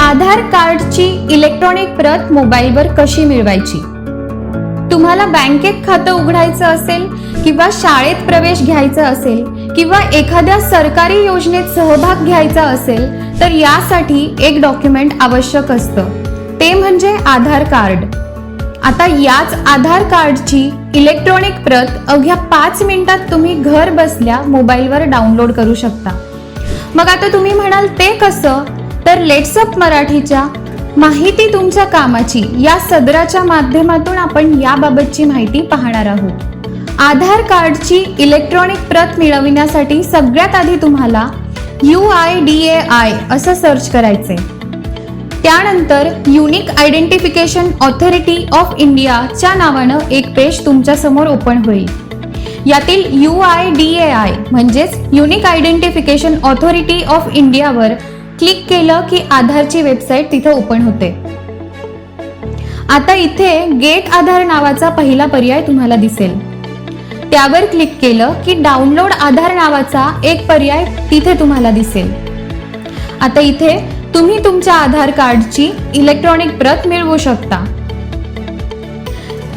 आधार कार्डची इलेक्ट्रॉनिक प्रत मोबाईलवर कशी मिळवायची? तुम्हाला बँकेत खातं उघडायचं असेल किंवा शाळेत प्रवेश घ्यायचा असेल किंवा एखाद्या सरकारी योजनेत सहभाग घ्यायचा असेल तर यासाठी एक डॉक्युमेंट आवश्यक असतं. ते म्हणजे आधार कार्ड. आता याच आधार कार्डची इलेक्ट्रॉनिक प्रत अवघ्या पाच मिनिटात तुम्ही घर बसल्या मोबाईलवर डाउनलोड करू शकता. मग आता तुम्ही म्हणाल ते कसं? तर लेट्सअप मराठीच्या माहिती तुमच्या कामाची या सदराच्या माध्यमातून आपण याबाबतची माहिती पाहणार आहोत. आधार कार्डची इलेक्ट्रॉनिक प्रत मिळविण्यासाठी सगळ्यात आधी तुम्हाला U I D A I असं सर्च करायचे त्यानंतर युनिक आयडेंटिफिकेशन ऑथॉरिटी ऑफ इंडियाच्या नावानं एक पेज तुमच्यासमोर ओपन होईल. यातील U I D A I म्हणजेच युनिक आयडेंटिफिकेशन ऑथॉरिटी ऑफ इंडियावर क्लिक केलं की आधारची वेबसाईट तिथे ओपन होते. आता इथे गेट आधार नावाचा पहिला पर्याय तुम्हाला दिसेल. त्यावर क्लिक केलं की डाउनलोड आधार नावाचा एक पर्याय तिथे तुम्हाला दिसेल. आता इथे तुम्ही तुमच्या आधार कार्डची इलेक्ट्रॉनिक प्रत मिळवू शकता.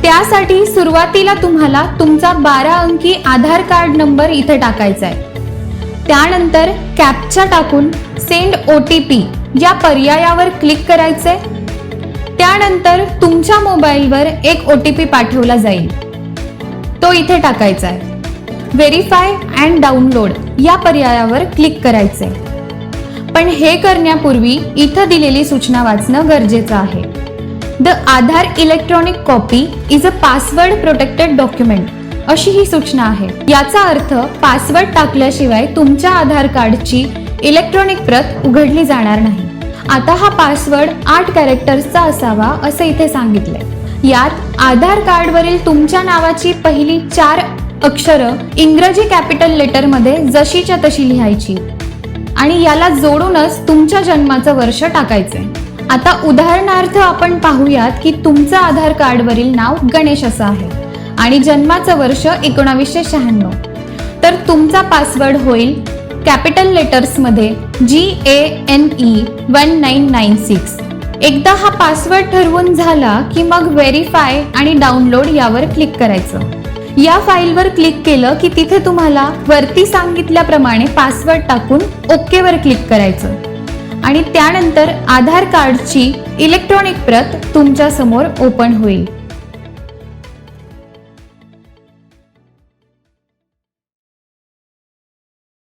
त्यासाठी सुरुवातीला तुम्हाला तुमचा बारा अंकी आधार कार्ड नंबर इथे टाकायचा आहे. त्यानंतर कॅपचा टाकून सेंड ओ टी पी या पर्यायावर क्लिक करायचे त्यानंतर तुमच्या मोबाईलवर एक ओ टी पी पाठवला जाईल. तो इथे टाकायचा आहे. व्हेरीफाय अँड डाउनलोड या पर्यायावर क्लिक करायचे पण हे करण्यापूर्वी इथं दिलेली सूचना वाचणं गरजेचं आहे. The Aadhaar electronic copy is a password protected document अशी ही सूचना आहे. याचा अर्थ पासवर्ड टाकल्याशिवाय तुमच्या आधार कार्डची इलेक्ट्रॉनिक प्रत उघडली जाणार नाही. आता हा पासवर्ड आठ कॅरेक्टर्सचा असावा असं इथे सांगितलंय. यात आधार कार्डवरील तुमच्या नावाची पहिली चार अक्षरं इंग्रजी कॅपिटल लेटरमध्ये जशीच्या तशी लिहायची. आणि याला जोडूनच तुमच्या जन्माचं वर्ष टाकायचंय. आता उदाहरणार्थ आपण पाहूयात की तुमचं आधार कार्डवरील नाव गणेश असं आहे आणि जन्माचं वर्ष एकोणावीसशे शहाण्णव. तर तुमचा पासवर्ड होईल capital लेटर्समध्ये G A N E one nine nine six एकदा हा पासवर्ड ठरवून झाला की मग व्हेरीफाय आणि डाउनलोड यावर क्लिक करायचं. या फाईलवर क्लिक केलं की तिथे तुम्हाला वरती सांगितल्याप्रमाणे पासवर्ड टाकून ओकेवर क्लिक करायचं. आणि त्यानंतर आधार कार्डची इलेक्ट्रॉनिक प्रत तुमच्यासमोर ओपन होईल.